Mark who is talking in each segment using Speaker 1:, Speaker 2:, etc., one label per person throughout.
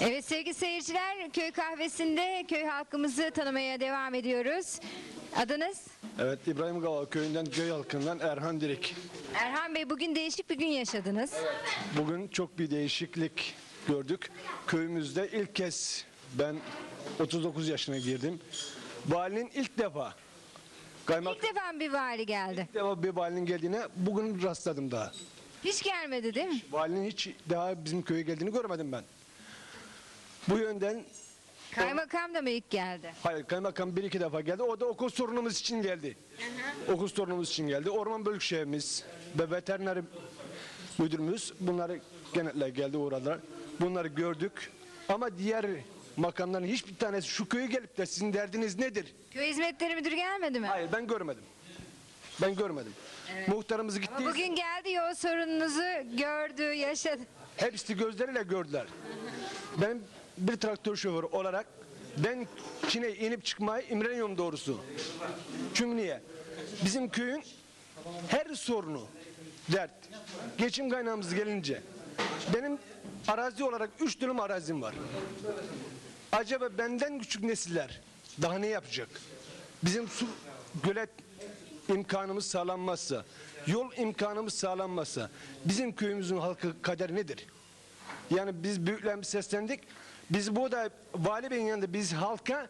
Speaker 1: Evet sevgili seyirciler köy kahvesinde köy halkımızı tanımaya devam ediyoruz. Adınız?
Speaker 2: Evet İbrahim Gava köyünden köy halkından Erhan Dirik.
Speaker 1: Erhan Bey bugün değişik bir gün yaşadınız.
Speaker 2: Bugün çok bir değişiklik gördük. Köyümüzde ilk kez ben 39 yaşına girdim. Valinin ilk defa kaymak
Speaker 1: İlk defa bir vali geldi.
Speaker 2: ilk defa bir valinin geldiğine bugün rastladım daha.
Speaker 1: Hiç gelmedi değil mi?
Speaker 2: Valinin hiç daha bizim köye geldiğini görmedim ben. Bu yönden
Speaker 1: Kaymakam da mı ilk geldi?
Speaker 2: hayır kaymakam bir iki defa geldi. O da okul sorunumuz için geldi. Okul sorunumuz için geldi. Orman bölük şefimiz ve veteriner müdürümüz bunları genellikle geldi uğradılar. Bunları gördük. Ama diğer makamların hiçbir tanesi şu köye gelip de sizin derdiniz nedir?
Speaker 1: Köy hizmetleri müdürü gelmedi mi?
Speaker 2: Hayır ben görmedim. Ben görmedim. Muhtarımız gitti.
Speaker 1: Ama bugün geldi ya o sorununuzu gördü, yaşadı.
Speaker 2: Hepsi gözleriyle gördüler. Ben bir traktör şoförü olarak ben Çin'e inip çıkmayı imreniyorum doğrusu. Çünkü niye? Bizim köyün her sorunu dert. Geçim kaynağımız gelince benim arazi olarak 3 dönüm arazim var. Acaba benden küçük nesiller daha ne yapacak? Bizim su gölet imkanımız sağlanmazsa, yol imkanımız sağlanmazsa bizim köyümüzün halkı kaderi nedir? Yani biz büyüklerimiz seslendik. Biz burada vali beyin yanında biz halka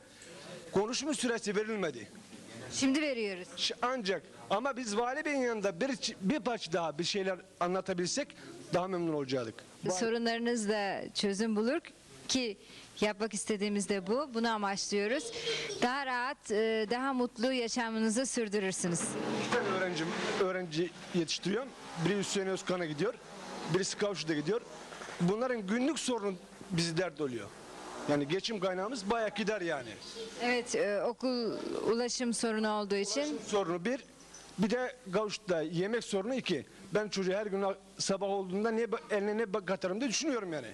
Speaker 2: konuşma süresi verilmedi.
Speaker 1: Şimdi veriyoruz.
Speaker 2: Ş- Ancak ama biz vali beyin yanında bir, bir parça daha bir şeyler anlatabilsek daha memnun olacaktık.
Speaker 1: Sorunlarınız da çözüm bulur ki yapmak istediğimiz de bu. Bunu amaçlıyoruz. Daha rahat, e, daha mutlu yaşamınızı sürdürürsünüz.
Speaker 2: Ben öğrencim, öğrenci yetiştiriyorum. Biri Hüseyin Özkan'a gidiyor. Birisi Kavşu'da gidiyor. Bunların günlük sorunu bizi dert oluyor. Yani geçim kaynağımız bayağı gider yani.
Speaker 1: Evet, e, okul ulaşım sorunu olduğu için
Speaker 2: Sorunu bir. Bir de Kavşu'da yemek sorunu iki. Ben çocuğu her gün sabah olduğunda ne eline ne katarım diye düşünüyorum yani.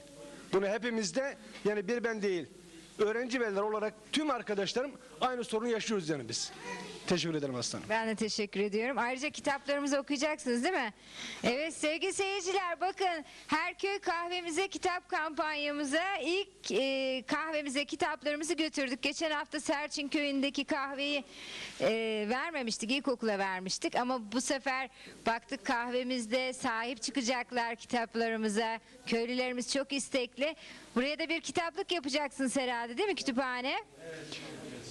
Speaker 2: Bunu hepimizde yani bir ben değil. Öğrenci veliler olarak tüm arkadaşlarım aynı sorunu yaşıyoruz yani biz. Teşekkür ederim aslanım.
Speaker 1: ben de teşekkür ediyorum. Ayrıca kitaplarımızı okuyacaksınız değil mi? Evet sevgili seyirciler bakın her köy kahvemize kitap kampanyamıza ilk e, kahvemize kitaplarımızı götürdük. Geçen hafta Serçin köyündeki kahveyi e, vermemiştik ilkokula vermiştik ama bu sefer baktık kahvemizde sahip çıkacaklar kitaplarımıza. Köylülerimiz çok istekli. Buraya da bir kitaplık yapacaksınız herhalde değil mi kütüphane?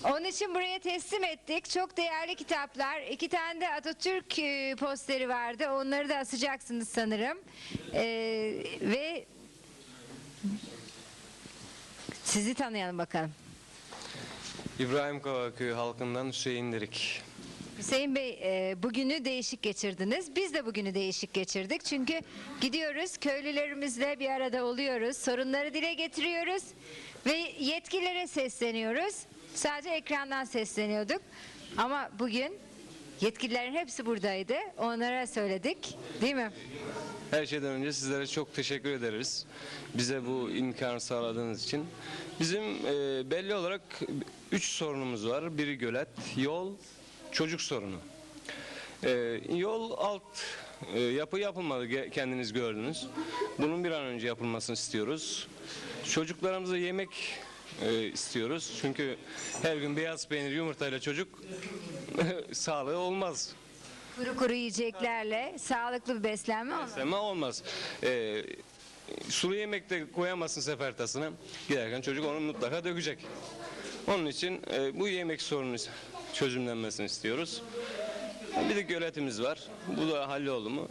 Speaker 1: Onun için buraya teslim ettik. Çok değerli kitaplar. İki tane de Atatürk e, posteri vardı. Onları da asacaksınız sanırım. Ee, ve sizi tanıyalım bakalım.
Speaker 3: İbrahim Kava Köyü halkından Hüseyin Dirik.
Speaker 1: Hüseyin Bey e, bugünü değişik geçirdiniz. Biz de bugünü değişik geçirdik. Çünkü gidiyoruz köylülerimizle bir arada oluyoruz. Sorunları dile getiriyoruz. Ve yetkililere sesleniyoruz. Sadece ekrandan sesleniyorduk. Ama bugün yetkililerin hepsi buradaydı. Onlara söyledik. Değil mi?
Speaker 3: Her şeyden önce sizlere çok teşekkür ederiz. Bize bu imkanı sağladığınız için. Bizim e, belli olarak üç sorunumuz var. Biri gölet, yol, çocuk sorunu. E, yol alt e, yapı yapılmadı kendiniz gördünüz. Bunun bir an önce yapılmasını istiyoruz. Çocuklarımıza yemek e, istiyoruz. Çünkü her gün beyaz peynir yumurtayla çocuk sağlığı olmaz.
Speaker 1: Kuru kuru yiyeceklerle sağlıklı bir beslenme olmalı.
Speaker 3: Beslenme olmaz. Ee, sulu yemek de koyamazsın sefertasına. Giderken çocuk onu mutlaka dökecek. Onun için e, bu yemek sorunu çözümlenmesini istiyoruz. Bir de göletimiz var. Bu da halloldu mu?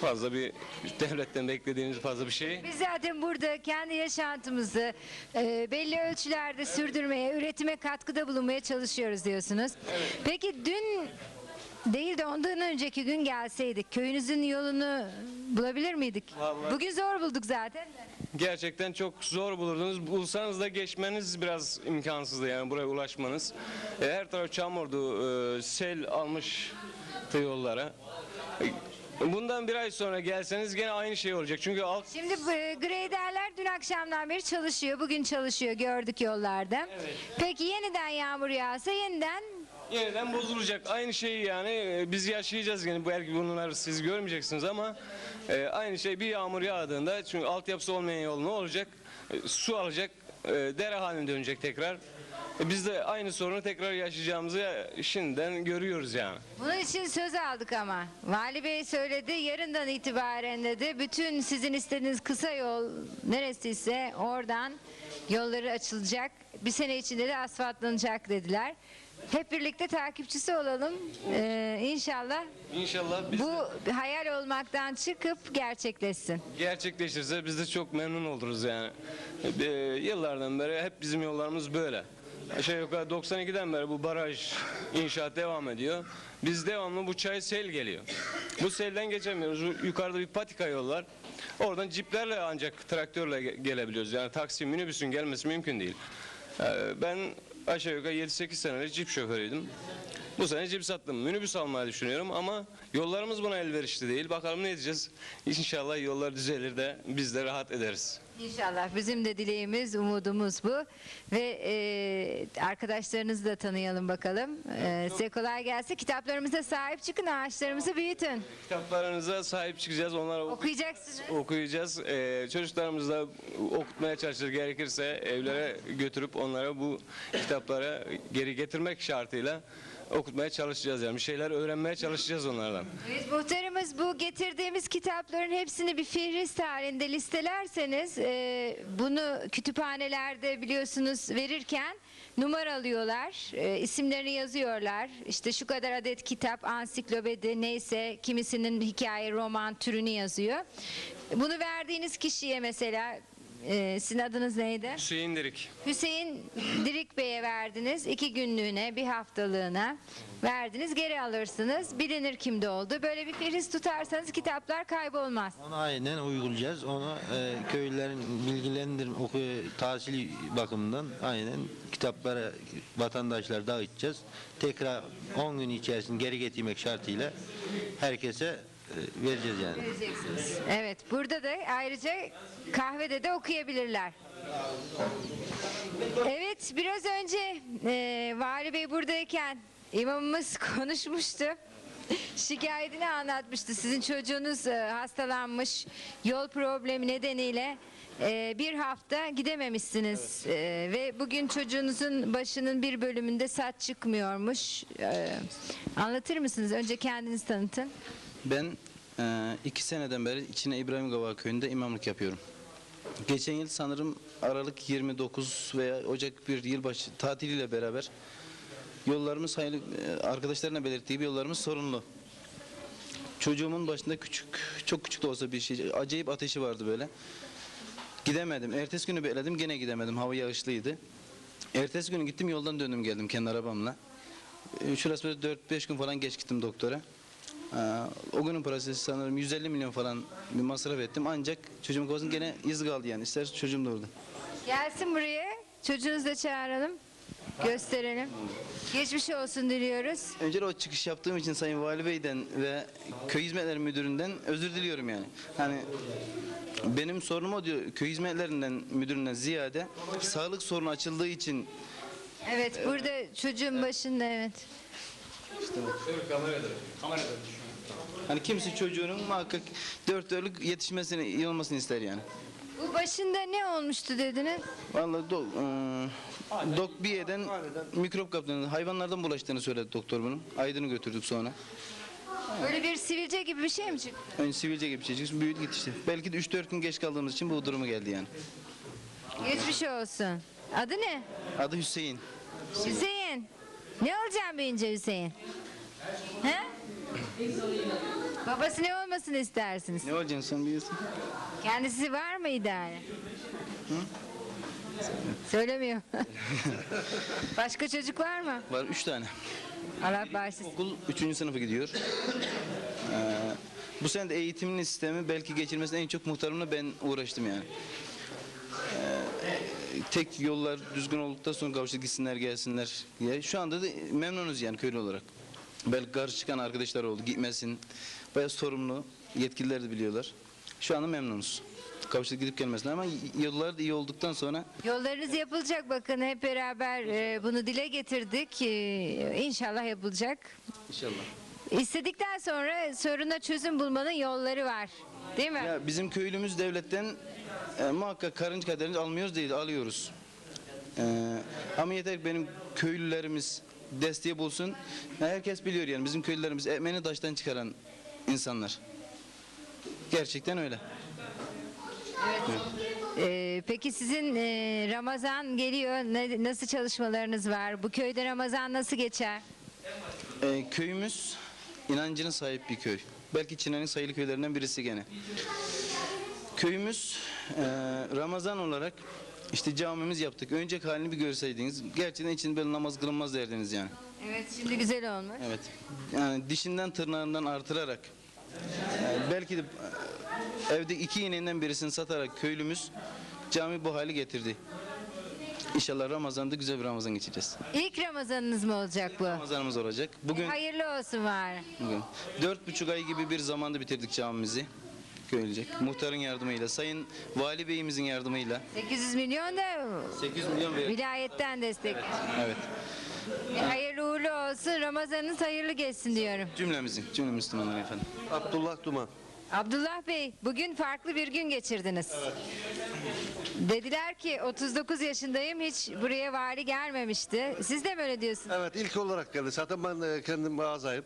Speaker 3: Fazla bir devletten beklediğimiz fazla bir şey.
Speaker 1: Biz zaten burada kendi yaşantımızı e, belli ölçülerde sürdürmeye, üretime katkıda bulunmaya çalışıyoruz diyorsunuz. Peki dün değil de ondan önceki gün gelseydik köyünüzün yolunu bulabilir miydik?
Speaker 3: Vallahi-
Speaker 1: Bugün zor bulduk zaten de.
Speaker 3: Gerçekten çok zor bulurdunuz. Bulsanız da geçmeniz biraz imkansızdı yani buraya ulaşmanız. E, her taraf çamurdu, e, sel almıştı yollara. E, Bundan bir ay sonra gelseniz gene aynı şey olacak. Çünkü alt
Speaker 1: Şimdi e, graderler dün akşamdan beri çalışıyor. Bugün çalışıyor gördük yollarda. Peki yeniden yağmur yağsa yeniden
Speaker 3: yeniden bozulacak. Aynı şeyi yani e, biz yaşayacağız yani belki bunları siz görmeyeceksiniz ama e, aynı şey bir yağmur yağdığında çünkü altyapısı olmayan yol ne olacak? e, su alacak, e, dere haline dönecek tekrar. E, Biz de aynı sorunu tekrar yaşayacağımızı şimdiden görüyoruz yani.
Speaker 1: Bunun için söz aldık ama. Vali Bey söyledi yarından itibaren dedi bütün sizin istediğiniz kısa yol neresiyse oradan yolları açılacak. Bir sene içinde de asfaltlanacak dediler. Hep birlikte takipçisi olalım. Ee, inşallah
Speaker 3: İnşallah biz de
Speaker 1: bu hayal olmaktan çıkıp gerçekleşsin.
Speaker 3: gerçekleşirse biz de çok memnun oluruz yani. E, yıllardan beri hep bizim yollarımız böyle. Aşağı yukarı 92'den beri bu baraj inşaat devam ediyor. Biz devamlı bu çay sel geliyor. Bu selden geçemiyoruz. Yukarıda bir patika yol var. Oradan ciplerle ancak traktörle ge- gelebiliyoruz. Yani taksi, minibüsün gelmesi mümkün değil. Ee, Ben aşağı yukarı 7-8 senelik cip şoförüydüm. Bu sene cip sattım. Minibüs almayı düşünüyorum ama yollarımız buna elverişli değil. Bakalım ne edeceğiz. İnşallah yollar düzelir de biz de rahat ederiz.
Speaker 1: İnşallah bizim de dileğimiz, umudumuz bu. Ve e, arkadaşlarınızı da tanıyalım bakalım. E, size kolay gelsin. Kitaplarımıza sahip çıkın, ağaçlarımızı büyütün.
Speaker 3: Kitaplarınıza sahip çıkacağız. Onları oku-
Speaker 1: Okuyacaksınız.
Speaker 3: okuyacağız. Ee, çocuklarımızı da okutmaya çalışacağız. Gerekirse evlere götürüp onlara bu kitapları geri getirmek şartıyla okutmaya çalışacağız. Yani bir şeyler öğrenmeye çalışacağız onlardan.
Speaker 1: Evet, muhtarımız bu getirdiğimiz kitapların hepsini bir fihrist halinde listelerseniz e, bunu kütüphanelerde biliyorsunuz verirken numara alıyorlar, e, isimlerini yazıyorlar. İşte şu kadar adet kitap, ansiklopedi neyse kimisinin hikaye, roman türünü yazıyor. Bunu verdiğiniz kişiye mesela e, sizin adınız neydi?
Speaker 3: Hüseyin Dirik.
Speaker 1: Hüseyin Dirik Bey'e verdiniz. iki günlüğüne, bir haftalığına verdiniz. Geri alırsınız. Bilinir kimde oldu. Böyle bir fihris tutarsanız kitaplar kaybolmaz.
Speaker 4: Onu aynen uygulayacağız. Onu e, köylülerin bilgilendir oku tahsili bakımından aynen kitaplara vatandaşlar dağıtacağız. Tekrar 10 gün içerisinde geri getirmek şartıyla herkese vereceğiz yani.
Speaker 1: Evet. Burada da ayrıca kahvede de okuyabilirler. Evet. Biraz önce e, Vali Bey buradayken imamımız konuşmuştu. Şikayetini anlatmıştı. Sizin çocuğunuz e, hastalanmış. Yol problemi nedeniyle e, bir hafta gidememişsiniz. E, ve bugün çocuğunuzun başının bir bölümünde saç çıkmıyormuş. E, anlatır mısınız? Önce kendinizi tanıtın.
Speaker 5: Ben e, iki seneden beri içine İbrahim Gava köyünde imamlık yapıyorum. Geçen yıl sanırım Aralık 29 veya Ocak bir yılbaşı tatiliyle beraber yollarımız hayırlı, e, arkadaşlarına belirttiği gibi yollarımız sorunlu. Çocuğumun başında küçük, çok küçük de olsa bir şey, acayip ateşi vardı böyle. Gidemedim. Ertesi günü bekledim gene gidemedim. Hava yağışlıydı. Ertesi günü gittim yoldan döndüm geldim kendi arabamla. E, Şurası böyle 4-5 gün falan geç gittim doktora. Ee, o günün parası sanırım 150 milyon falan bir masraf ettim. Ancak çocuğumun kafasında gene iz kaldı yani. İster çocuğum da orada.
Speaker 1: Gelsin buraya. Çocuğunuzu da çağıralım. Gösterelim. Geçmiş olsun diliyoruz.
Speaker 5: Önce o çıkış yaptığım için Sayın Vali Bey'den ve Köy Hizmetleri Müdürü'nden özür diliyorum yani. Hani benim sorunum o diyor köy hizmetlerinden müdüründen ziyade sağlık sorunu açıldığı için
Speaker 1: Evet burada çocuğun başında evet.
Speaker 5: Hani kimse çocuğunun muhakkak dört dörtlük yetişmesini iyi olmasını ister yani.
Speaker 1: Bu başında ne olmuştu dediniz?
Speaker 5: Vallahi do, eee, dok bir yerden mikrop kaptığını, hayvanlardan bulaştığını söyledi doktor bunun. Aydın'ı götürdük sonra.
Speaker 1: Böyle bir sivilce gibi bir şey mi çıktı?
Speaker 5: Önce sivilce gibi bir şey çıktı, büyüdü gitti işte. Belki de 3-4 gün geç kaldığımız için bu duruma geldi yani.
Speaker 1: Geçmiş olsun. Adı ne?
Speaker 5: Adı Hüseyin.
Speaker 1: Hüseyin. Ne olacaksın büyüyünce Hüseyin? He? Babası ne olmasını istersiniz?
Speaker 5: Ne olacaksın sen biliyorsun?
Speaker 1: Kendisi var mı idare? Söylemiyor. Başka çocuk var mı?
Speaker 5: Var 3 tane.
Speaker 1: Allah bağışlasın.
Speaker 5: Okul 3. sınıfa gidiyor. Ee, bu sene de eğitimin sistemi belki geçirmesine en çok muhtarımla ben uğraştım yani. Tek yollar düzgün olduktan sonra kavuştu gitsinler gelsinler diye. Şu anda da memnunuz yani köylü olarak. Belki karşı çıkan arkadaşlar oldu gitmesin. Bayağı sorumlu yetkililer de biliyorlar. Şu anda memnunuz. Kavuştu gidip gelmesine ama yollar da iyi olduktan sonra
Speaker 1: Yollarınız yapılacak bakın hep beraber e, bunu dile getirdik. E, İnşallah yapılacak.
Speaker 5: inşallah.
Speaker 1: İstedikten sonra soruna çözüm bulmanın yolları var. Değil mi?
Speaker 5: Ya bizim köylümüz devletten e, muhakkak karınca kaderimizi almıyoruz değil, alıyoruz. E, ama yeter ki benim köylülerimiz desteği bulsun. Ya herkes biliyor yani bizim köylülerimiz ekmeğini taştan çıkaran insanlar. Gerçekten öyle.
Speaker 1: Ee, peki sizin e, Ramazan geliyor. Ne- nasıl çalışmalarınız var? Bu köyde Ramazan nasıl geçer?
Speaker 5: E, köyümüz inancının sahip bir köy. Belki Çin'in sayılı köylerinden birisi gene. Köyümüz e, Ramazan olarak işte camimiz yaptık. Önceki halini bir görseydiniz gerçekten için böyle namaz kılınmaz derdiniz yani.
Speaker 1: Evet şimdi güzel olmuş.
Speaker 5: Evet. Yani dişinden tırnağından artırarak e, belki de e, evde iki ineğinden birisini satarak köylümüz cami bu hali getirdi. İnşallah Ramazan'da güzel bir Ramazan geçireceğiz.
Speaker 1: İlk Ramazanınız mı olacak bu?
Speaker 5: Ramazanımız olacak. Bugün
Speaker 1: Hayırlı olsun var.
Speaker 5: Bugün dört buçuk ay gibi bir zamanda bitirdik camimizi. Görülecek. Muhtarın yardımıyla, Sayın Vali Beyimizin yardımıyla
Speaker 1: 800 milyon da
Speaker 5: 800 milyon
Speaker 1: vilayetten destek.
Speaker 5: Evet.
Speaker 1: Hayırlı uğurlu olsun. Ramazanınız hayırlı geçsin diyorum.
Speaker 5: Cümlemizin, cümle Müslümanlar efendim.
Speaker 2: Abdullah Duman.
Speaker 1: Abdullah Bey bugün farklı bir gün geçirdiniz. Dediler ki 39 yaşındayım hiç buraya vali gelmemişti. Siz de mi öyle diyorsunuz?
Speaker 6: Evet ilk olarak geldi. Zaten ben e, kendim ağzayım.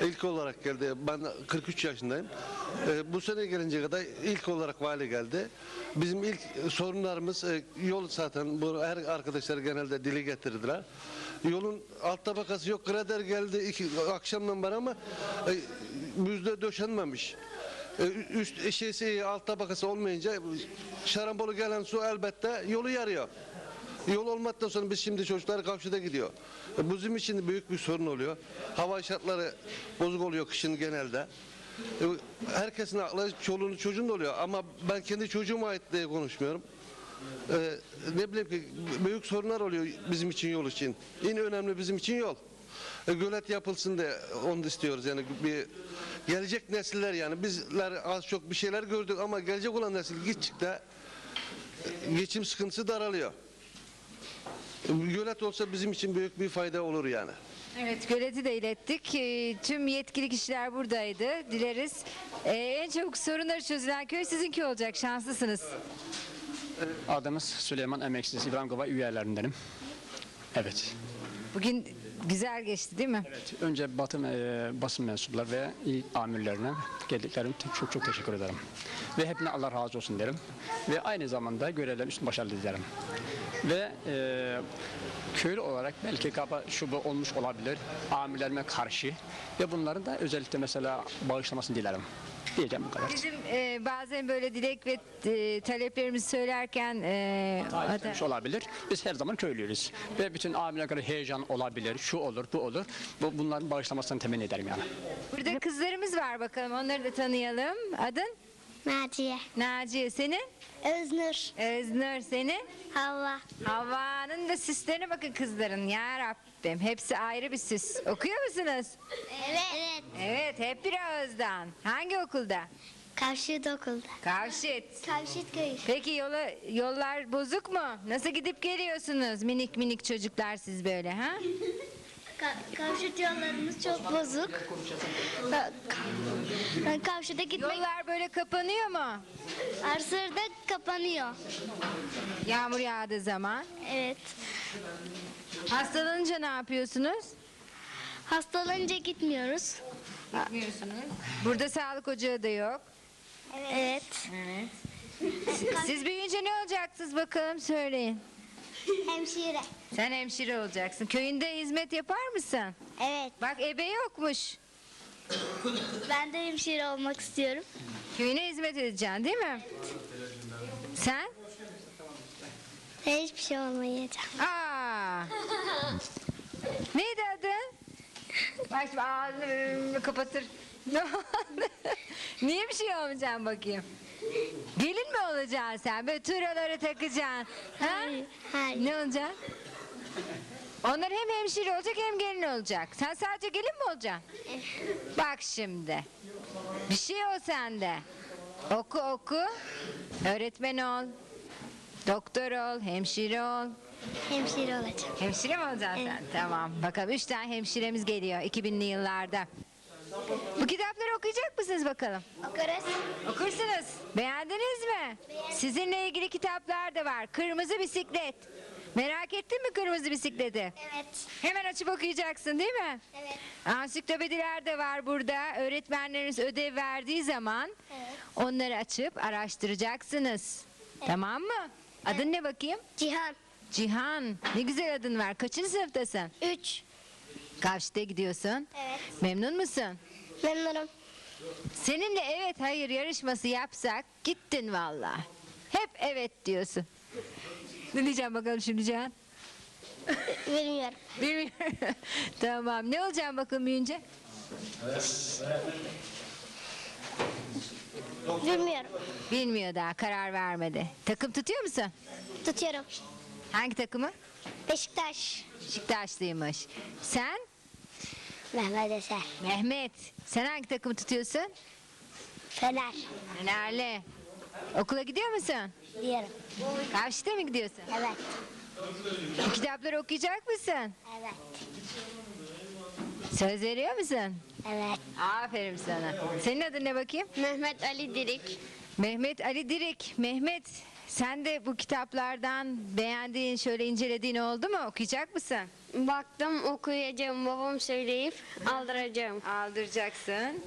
Speaker 6: İlk olarak geldi. Ben 43 yaşındayım. E, bu sene gelince kadar ilk olarak vali geldi. Bizim ilk sorunlarımız e, yol zaten bu her arkadaşlar genelde dili getirdiler. Yolun alt tabakası yok. Grader geldi iki, akşamdan beri ama e, müzde döşenmemiş. E, üst şeysi alt tabakası olmayınca şarambolu gelen su elbette yolu yarıyor. Yol olmadıktan sonra biz şimdi çocuklar kavşada gidiyor. E, bizim için büyük bir sorun oluyor. Hava şartları bozuk oluyor kışın genelde. E, Herkesin aklı çoluğunu çocuğun da oluyor ama ben kendi çocuğuma ait diye konuşmuyorum. E, ne bileyim ki büyük sorunlar oluyor bizim için yol için. En önemli bizim için yol. E, gölet yapılsın diye onu da istiyoruz yani bir gelecek nesiller yani bizler az çok bir şeyler gördük ama gelecek olan nesil gittikçe geçim sıkıntısı daralıyor. Gölet olsa bizim için büyük bir fayda olur yani.
Speaker 1: Evet göleti de ilettik. Ee, Tüm yetkili kişiler buradaydı. Dileriz. Ee, en çabuk sorunları çözülen köy sizinki olacak. Şanslısınız.
Speaker 7: Adımız Süleyman Emeksiz İbrahim Kaba üyelerindenim. Evet.
Speaker 1: Bugün güzel geçti değil mi?
Speaker 7: evet. Önce Batı e, basın mensupları ve il amirlerine geldiklerim çok çok, çok teşekkür ederim. Ve hepine Allah razı olsun derim. Ve aynı zamanda görevlerin üstün başarılı dilerim. Ve e, köylü olarak belki kaba şubu olmuş olabilir amirlerime karşı ve bunların da özellikle mesela bağışlamasını dilerim. Diyeceğim bu kadar.
Speaker 1: Bizim e, bazen böyle dilek ve e, taleplerimizi söylerken e,
Speaker 7: Taahhütlenmiş olabilir. Biz her zaman köylüyüz. Ve bütün amirlere göre heyecan olabilir, şu olur, bu olur. Bu, bunların bağışlamasını temenni ederim yani.
Speaker 1: burada kızlarımız var bakalım. Onları da tanıyalım. Adın?
Speaker 8: Naciye.
Speaker 1: Naciye senin?
Speaker 8: Öznur.
Speaker 1: Öznur senin?
Speaker 8: Havva.
Speaker 1: Havva'nın da süslerine bakın kızların ya Rabbim. Hepsi ayrı bir süs. Okuyor musunuz?
Speaker 8: Evet. Evet.
Speaker 1: Evet hep bir ağızdan. Hangi okulda?
Speaker 8: Kavşığı okulda.
Speaker 1: Kavşit.
Speaker 8: Kavşıt köyü.
Speaker 1: Peki yola, yollar bozuk mu? Nasıl gidip geliyorsunuz minik minik çocuklar siz böyle ha?
Speaker 8: Ka- yollarımız çok bozuk. Ka- ka- Kavşıda gitmek
Speaker 1: Yollar böyle kapanıyor mu?
Speaker 8: arsırda kapanıyor.
Speaker 1: Yağmur yağdığı zaman.
Speaker 8: Evet.
Speaker 1: Hastalanınca ne yapıyorsunuz?
Speaker 8: Hastalanınca gitmiyoruz.
Speaker 1: Gitmiyorsunuz. Burada sağlık ocağı da yok.
Speaker 8: Evet.
Speaker 1: Siz büyüyünce ne olacaksınız bakalım söyleyin.
Speaker 8: Hemşire.
Speaker 1: Sen hemşire olacaksın. Köyünde hizmet yapar mısın?
Speaker 8: Evet.
Speaker 1: Bak ebe yokmuş.
Speaker 8: Ben de hemşire olmak istiyorum.
Speaker 1: Köyüne hizmet edeceksin değil mi? Sen?
Speaker 8: Ben hiçbir şey olmayacağım.
Speaker 1: Aa. Neydi adın? Bak şimdi ağzını kapatır. Niye bir şey olmayacaksın bakayım? Gelin mi olacaksın sen? Böyle turaları takacaksın. Ha?
Speaker 8: Hayır.
Speaker 1: Ne olacaksın? Onlar hem hemşire olacak hem gelin olacak. Sen sadece gelin mi olacaksın? Bak şimdi. Bir şey ol sende. Oku oku. Öğretmen ol. Doktor ol, hemşire ol.
Speaker 8: Hemşire olacağım.
Speaker 1: Hemşire mi olacaksın sen? Tamam. Bakalım üç tane hemşiremiz geliyor 2000'li yıllarda. Bu kitapları okuyacak mısınız bakalım?
Speaker 8: Okuruz.
Speaker 1: Okursunuz. Beğendiniz mi? Sizinle ilgili kitaplar da var. Kırmızı bisiklet. Merak ettin mi kırmızı bisikleti?
Speaker 8: Evet.
Speaker 1: Hemen açıp okuyacaksın değil mi?
Speaker 8: Evet.
Speaker 1: Ansiklopediler de var burada. Öğretmenleriniz ödev verdiği zaman
Speaker 8: Evet.
Speaker 1: onları açıp araştıracaksınız. Tamam mı? Adın ne bakayım?
Speaker 8: Cihan.
Speaker 1: Cihan. Ne güzel adın var. Kaçıncı sınıftasın?
Speaker 8: 3.
Speaker 1: Kaçta gidiyorsun?
Speaker 8: Evet.
Speaker 1: Memnun musun?
Speaker 8: Memnunum.
Speaker 1: Seninle evet hayır yarışması yapsak gittin valla. Hep evet diyorsun. Ne diyeceğim bakalım şimdi Cihan?
Speaker 8: Bilmiyorum.
Speaker 1: Bilmiyorum. tamam. Ne olacağım bakalım büyüyünce?
Speaker 8: Bilmiyorum.
Speaker 1: Bilmiyor daha karar vermedi. Takım tutuyor musun?
Speaker 8: Tutuyorum.
Speaker 1: Hangi takımı?
Speaker 8: Beşiktaş.
Speaker 1: Beşiktaşlıymış. Sen?
Speaker 8: Mehmet Eser.
Speaker 1: Mehmet. Sen hangi takımı tutuyorsun?
Speaker 8: Fener.
Speaker 1: Fenerli. Okula gidiyor musun?
Speaker 8: Diyorum.
Speaker 1: Kaçta mı gidiyorsun?
Speaker 8: Evet.
Speaker 1: Kitapları okuyacak mısın?
Speaker 8: Evet.
Speaker 1: Söz veriyor musun?
Speaker 8: Evet.
Speaker 1: Aferin sana. Senin adın ne bakayım?
Speaker 8: Mehmet Ali Dirik.
Speaker 1: Mehmet Ali Dirik. Mehmet sen de bu kitaplardan beğendiğin, şöyle incelediğin oldu mu? Okuyacak mısın?
Speaker 8: Baktım okuyacağım babam söyleyip aldıracağım.
Speaker 1: Aldıracaksın.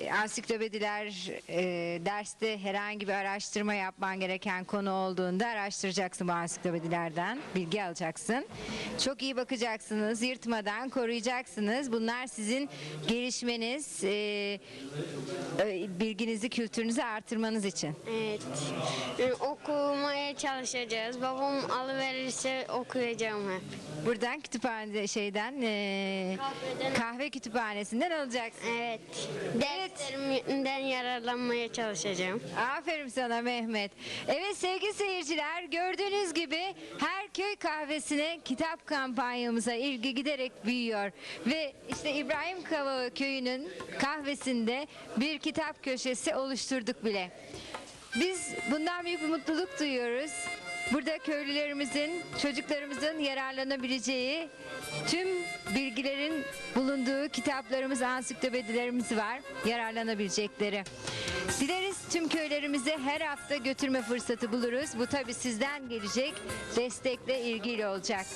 Speaker 1: E, Ansiklopediler e, derste herhangi bir araştırma yapman gereken konu olduğunda araştıracaksın bu ansiklopedilerden. Bilgi alacaksın. Çok iyi bakacaksınız. Yırtmadan koruyacaksınız. Bunlar sizin gelişmeniz, e, e, bilginizi, kültürünüzü artırmanız için.
Speaker 8: Evet. Yani okumaya çalışacağız. Babam alıverirse okuyacağım hep.
Speaker 1: Buradan kütüphanede şeyden e, kahve kütüphanesinden alacaksın.
Speaker 8: Evet. Derslerimden yararlanmaya çalışacağım.
Speaker 1: Aferin sana Mehmet. Evet sevgili seyirciler gördüğünüz gibi her köy kahvesine kitap kampanyamıza ilgi giderek büyüyor. Ve işte İbrahim Kava köyünün kahvesinde bir kitap köşesi oluşturduk bile. Biz bundan büyük bir mutluluk duyuyoruz. Burada köylülerimizin, çocuklarımızın yararlanabileceği tüm bilgilerin bulunduğu kitaplarımız, ansiklopedilerimiz var. Yararlanabilecekleri. Dileriz tüm köylerimize her hafta götürme fırsatı buluruz. Bu tabi sizden gelecek destekle ilgili olacak.